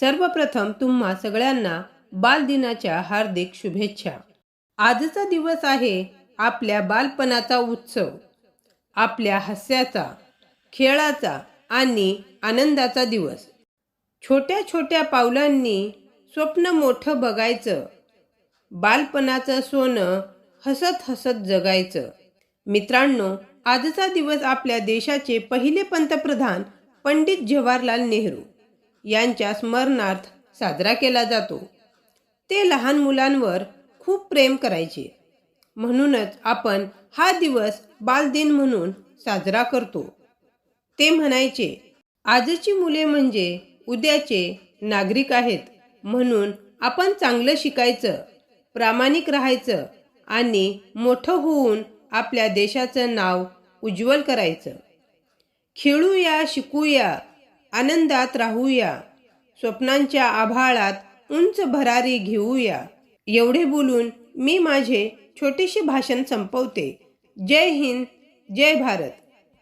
सर्वप्रथम तुम्हा सगळ्यांना बालदिनाच्या हार्दिक शुभेच्छा. आजचा दिवस आहे आपल्या बालपणाचा उत्सव आपल्या हास्याचा खेळाचा आणि आनंदाचा दिवस. छोट्या छोट्या पावलांनी स्वप्न मोठं बघायचं बालपणाचं सोनं हसत हसत जगायचं. मित्रांनो आजचा दिवस आपल्या देशाचे पहिले पंतप्रधान पंडित जवाहरलाल नेहरू. यांच्या स्मरणार्थ साजरा केला जातो. ते लहान मुलांवर खूप प्रेम करायचे. म्हणूनच आपण हा दिवस बालदिन म्हणून साजरा करतो. ते म्हणायचे आजची मुले म्हणजे उद्याचे नागरिक आहेत. म्हणून आपण चांगलं शिकायचं प्रामाणिक राहायचं आणि मोठं होऊन आपल्या देशाचं नाव उज्ज्वल करायचं. खेळूया शिकूया आनंदात राहूया. स्वप्नांच्या आभाळात उंच भरारी घेऊया. एवढे बोलून मी माझे छोटेसे भाषण संपवते. जय हिंद जय भारत.